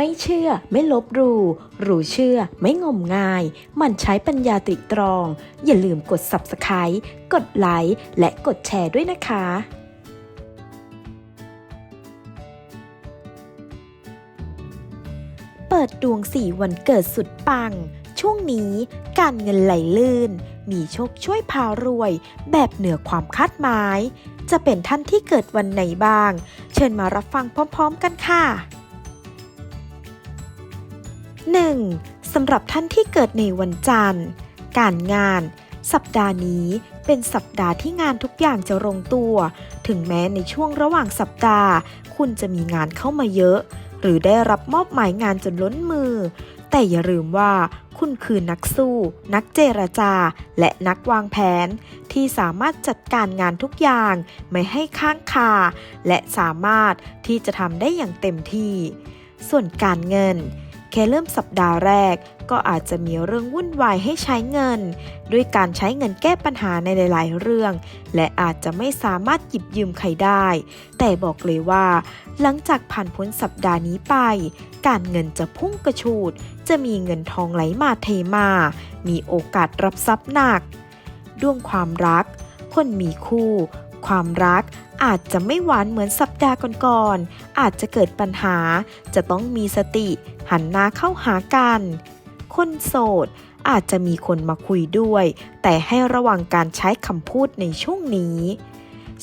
ไม่เชื่อ ไม่ลบหลู่รู้เชื่อ ไม่งมงาย มันใช้ปัญญาตริตรอง อย่าลืมกด Subscribe กดไลค์และกดแชร์ด้วยนะคะเปิดดวงสี่วันเกิดสุดปัง ช่วงนี้การเงินไหลลื่น มีโชคช่วยพารวย แบบเหนือความคาดหมาย จะเป็นท่านที่เกิดวันไหนบ้าง เชิญมารับฟังพร้อมๆกันค่ะ 1. สำหรับท่านที่เกิดในวันจันทร์ การงาน สัปดาห์นี้เป็นสัปดาห์ที่งานทุกอย่างจะลงตัว ถึงแม้ในช่วงระหว่างสัปดาห์ คุณจะมีงานเข้ามาเยอะ หรือได้รับมอบหมายงานจนล้นมือ แต่อย่าลืมว่าคุณคือนักสู้ นักเจรจา และนักวางแผน ที่สามารถจัดการงานทุกอย่างไม่ให้ค้างคา และสามารถที่จะทำได้อย่างเต็มที่ ส่วนการเงิน ค่เริ่มสัปดาห์แรก ก็อาจจะมีเรื่องวุ่นวายให้ใช้เงิน ด้วยการใช้เงินแก้ปัญหาในหลาย ๆ เรื่อง และอาจจะไม่สามารถหยิบยืมใครได้ แต่บอกเลยว่า หลังจากผ่านพ้นสัปดาห์นี้ไป การเงินจะพุ่งกระชูด จะมีเงินทองไหลมาเทมา มีโอกาสรับทรัพย์หนักด้วงความรัก คนมีคู่ ความรัก อาจจะไม่หวานเหมือนสัปดาห์ก่อนๆ อาจจะเกิดปัญหา จะต้องมีสติ หันหน้าเข้าหากัน คนโสด อาจจะมีคนมาคุยด้วย แต่ให้ระวังการใช้คำพูดในช่วงนี้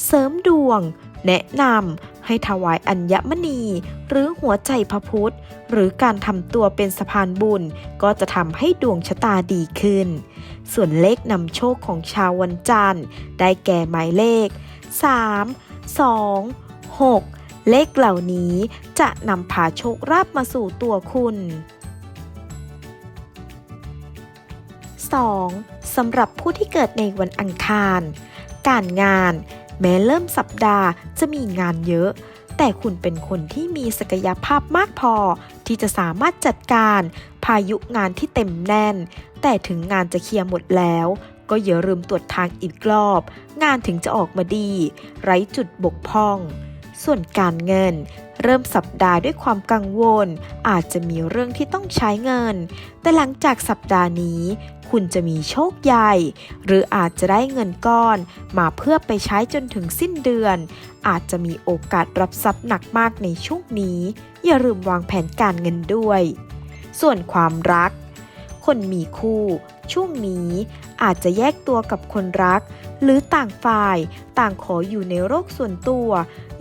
เสริมดวง แนะนำให้ถวายอัญมณี หรือหัวใจพระพุทธ หรือการทำตัวเป็นสะพานบุญ ก็จะทำให้ดวงชะตาดีขึ้น ส่วนเลขนำโชคของชาววันจันทร์ ได้แก่หมายเลข 3 2 6 เลขเหล่านี้จะนำพาโชคราบมาสู่ตัวคุณ 2. สำหรับผู้ที่เกิดในวันอังคาร การงาน แม้เริ่มสัปดาห์จะมีงานเยอะ แต่คุณเป็นคนที่มีศักยภาพมากพอ ที่จะสามารถจัดการ พายุงานที่เต็มแน่น แต่ถึงงานจะเคลียร์หมดแล้ว ก็อย่าลืมตรวจทางอีกรอบ งานถึงจะออกมาดี ไร้จุดบกพร่อง ส่วนการเงิน เริ่มสัปดาห์ด้วยความกังวล อาจจะมีเรื่องที่ต้องใช้เงิน แต่หลังจากสัปดาห์นี้ คุณจะมีโชคใหญ่ หรืออาจจะได้เงินก้อน มาเพื่อไปใช้จนถึงสิ้นเดือน อาจจะมีโอกาสรับทรัพย์หนักมากในช่วงนี้ อย่าลืมวางแผนการเงินด้วย ส่วนความรักคนมีคู่ ช่วงนี้อาจจะแยกตัวกับคนรัก หรือต่างฝ่ายต่างขออยู่ในโรคส่วนตัว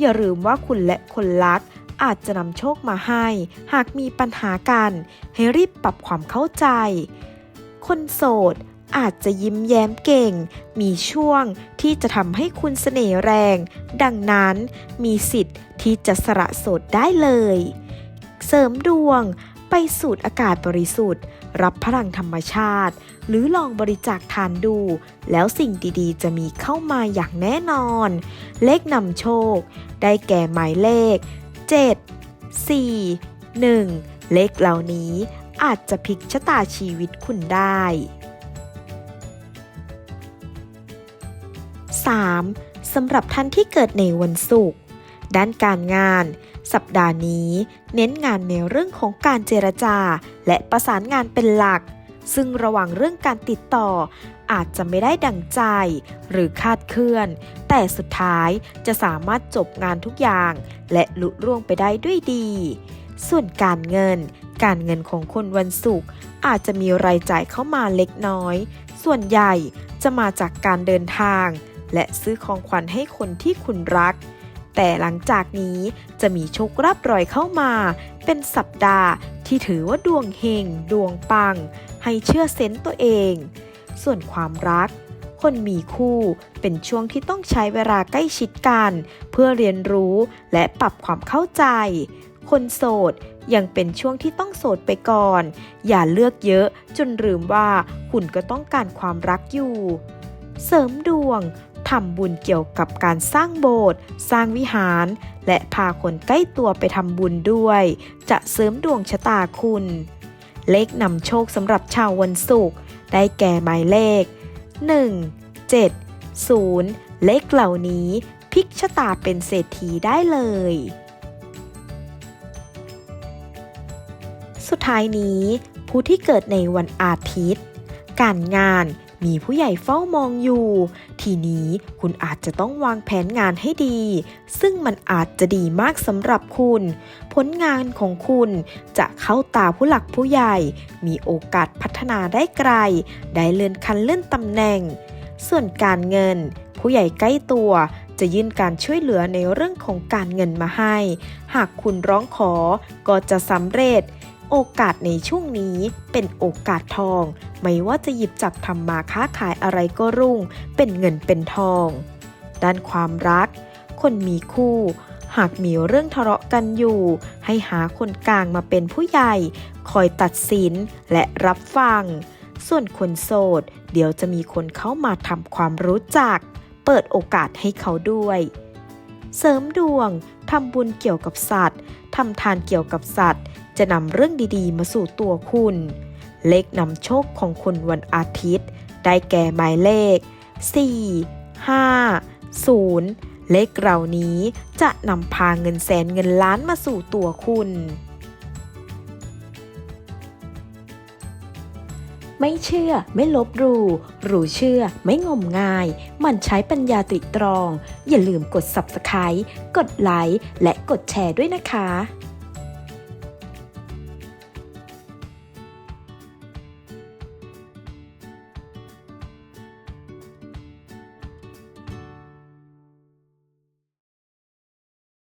อย่าลืมว่าคุณและคนรัก อาจจะนำโชคมาให้ หากมีปัญหากัน ให้รีบปรับความเข้าใจ คนโสดอาจจะยิ้มแย้มเก่ง มีช่วงที่จะทำให้คุณเสน่ห์แรง ดังนั้นมีสิทธิ์ที่จะสละโสดได้เลย เสริมดวงไปสูดอากาศบริสุทธิ์ รับพลังธรรมชาติ หรือลองบริจาคทานดู แล้วสิ่งดีๆ จะมีเข้ามาอย่างแน่นอน เลขนำโชค ได้แก่หมายเลข 7 4 1 เลขเหล่านี้อาจจะพลิกชะตาชีวิตคุณได้ 3. สำหรับท่านที่เกิดในวันศุกร์ด้านการงาน สัปดาห์นี้ เน้นงานในเรื่องของการเจรจา และประสานงานเป็นหลัก ซึ่งระหว่างเรื่องการติดต่อ อาจจะไม่ได้ดังใจ หรือคาดเคลื่อน แต่สุดท้ายจะสามารถจบงานทุกอย่าง และลุล่วงไปได้ด้วยดี ส่วนการเงิน การเงินของคนวันศุกร์อาจจะมีรายจ่ายเข้ามาเล็กน้อย ส่วนใหญ่จะมาจากการเดินทาง และซื้อของขวัญให้คนที่คุณรัก แต่หลังจากนี้จะมีโชครับรอยเข้ามา เป็นสัปดาห์ที่ถือว่าดวงเฮงดวงปัง ให้เชื่อเซนต์ตัวเอง ส่วนความรัก คนมีคู่เป็นช่วงที่ต้องใช้เวลาใกล้ชิดกัน เพื่อเรียนรู้และปรับความเข้าใจ คนโสดยังเป็นช่วงที่ต้องโสดไปก่อน อย่าเลือกเยอะจนลืมว่าคุณก็ต้องการความรักอยู่ เสริมดวงำบุญเกี่ยวกับการสร้างโบสถ์สร้างวิหาร และพาคนใกล้ตัวไปทำบุญด้วย จะเสริมดวงชะตาคุณ เลขนำโชคสำหรับชาววันศุกร์ได้แก่หมายเลข 1 7 0 เลขเหล่านี้พลิกชะตาเป็นเศรษฐีได้เลย สุดท้ายนี้ผู้ที่เกิดในวันอาทิตย์ การงาน มีผู้ใหญ่เฝ้ามองอยู่ ทีนี้คุณอาจจะต้องวางแผนงานให้ดี ซึ่งมันอาจจะดีมากสำหรับคุณ ผลงานของคุณจะเข้าตาผู้หลักผู้ใหญ่ มีโอกาสพัฒนาได้ไกล ได้เลื่อนขั้นเลื่อนตำแหน่ง ส่วนการเงิน ผู้ใหญ่ใกล้ตัวจะยื่นการช่วยเหลือในเรื่องของการเงินมาให้ หากคุณร้องขอก็จะสำเร็จ โอกาสในช่วงนี้เป็นโอกาสทอง ไม่ว่าจะหยิบจับทำมาค้าขายอะไรก็รุ่ง เป็นเงินเป็นทอง ด้านความรัก คนมีคู่ หากมีเรื่องทะเลาะกันอยู่ ให้หาคนกลางมาเป็นผู้ใหญ่ คอยตัดสินและรับฟัง ส่วนคนโสด เดี๋ยวจะมีคนเข้ามาทำความรู้จัก เปิดโอกาสให้เขาด้วยเสริมดวง ทำบุญเกี่ยวกับสัตว์ ทำทานเกี่ยวกับสัตว์ จะนำเรื่องดีๆ มาสู่ตัวคุณ เลขนำโชคของคุณวันอาทิตย์ ได้แก่หมายเลข 4 5 0 เลขเหล่านี้จะนำพาเงินแสนเงินล้านมาสู่ตัวคุณ ไม่เชื่อไม่ลบหลู่รู้เชื่อไม่งมงาย มันใช้ปัญญาตริตรอง อย่าลืมกด Subscribe กดไลค์และกดแชร์ด้วยนะคะ